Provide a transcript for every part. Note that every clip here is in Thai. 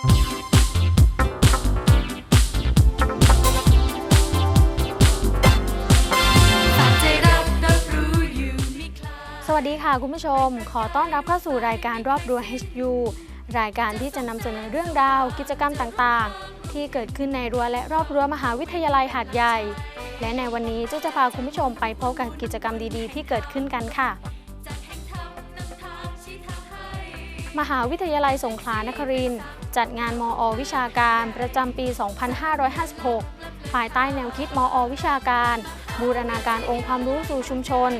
สวัสดีค่ะคุณผู้ชม ขอต้อนรับเข้าสู่รายการรอบรัว HU รายการที่จะนำเสนอเรื่องราว กิจกรรมต่างๆ ที่เกิดขึ้นในรั้วและรอบรั้วมหาวิทยาลัยหาดใหญ่ และในวันนี้เจ้าจะพาคุณผู้ชมไปพบกับกิจกรรมดีๆ ที่เกิดขึ้นกันค่ะ มหาวิทยาลัยสงขลานครินทร์จัดงานมอ วิชาการประจำปี 2556 ภายใต้แนวคิดมอ วิชาการ บูรณาการองค์ความรู้สู่ชุมชน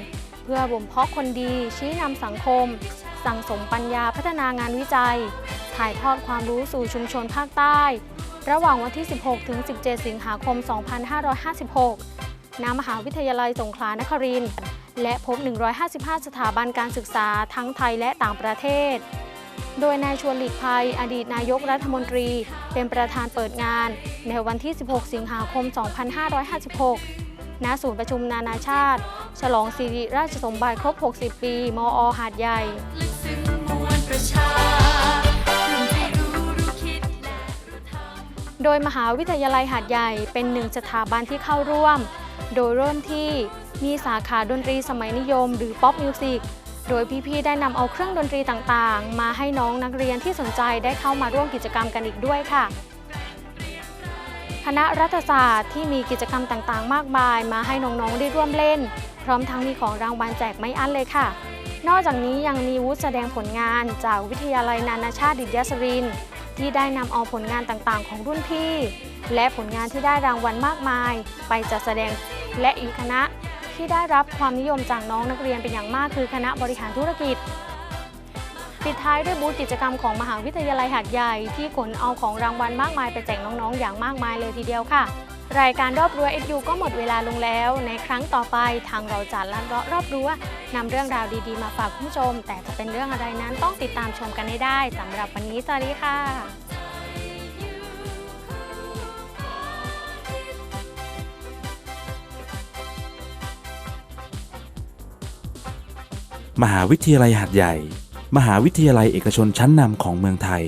เพื่อบ่มเพาะคนดีชี้นำสังคม สั่งสมปัญญาพัฒนางานวิจัย ถ่ายทอดความรู้สู่ชุมชนภาคใต้ ระหว่างวันที่ 16 ถึง 17 สิงหาคม 2556 ณ มหาวิทยาลัยสงขลานครินทร์และพบ 155 สถาบันการศึกษาทั้งไทยและต่างประเทศ โดยนายชวนหลีกภัย อดีตนายกรัฐมนตรี เป็นประธานเปิดงาน ในวันที่ 16 สิงหาคม 2556 ณ ศูนย์ประชุมนานาชาติ ฉลองสิริราชสมบัติครบ 60 ปี มอ หาดใหญ่โดยมหาวิทยาลัยหาดใหญ่เป็นหนึ่งสถาบันที่เข้าร่วม โดยเริ่มที่มีสาขาดนตรีสมัยนิยม หรือป๊อปมิวสิก โดยพี่ๆได้นำเอาเครื่องดนตรีต่างๆ มาให้น้องนักเรียนที่สนใจได้เข้ามาร่วมกิจกรรมกันอีกด้วยค่ะ คณะรัฐศาสตร์ที่มีกิจกรรมต่างๆ มากมาย มาให้น้องๆได้ร่วมเล่น พร้อมทั้งมีของรางวัลแจกไม่อั้นเลยค่ะ นอกจากนี้ยังมีวุฒิแสดงผลงานจากวิทยาลัยนานาชาติดิตยสรินที่ได้นำเอาผลงานต่างๆ ของรุ่นพี่ และผลงานที่ได้รางวัลมากมาย ไปจัดแสดงและอีกคณะ ที่ได้รับความนิยมจากน้องนักเรียนเป็นอย่างมากคือคณะบริหารธุรกิจ ปิดท้ายด้วยบูธกิจกรรมของมหาวิทยาลัยหาดใหญ่ ที่ขนเอาของรางวัลมากมายไปแจกน้องๆ อย่างมากมายเลยทีเดียวค่ะ รายการรอบรั้ว SU ก็หมดเวลาลงแล้ว ในครั้งต่อไปทางเราจัดลัดเลาะรอบรั้วนำเรื่องราวดีๆ มาฝากคุณผู้ชม แต่จะเป็นเรื่องอะไรนั้นต้องติดตามชมกันให้ได้สำหรับวันนี้สวัสดีค่ะ มหาวิทยาลัยหัดใหญ่ มหาวิทยาลัยเอกชนชั้นนำของเมืองไทย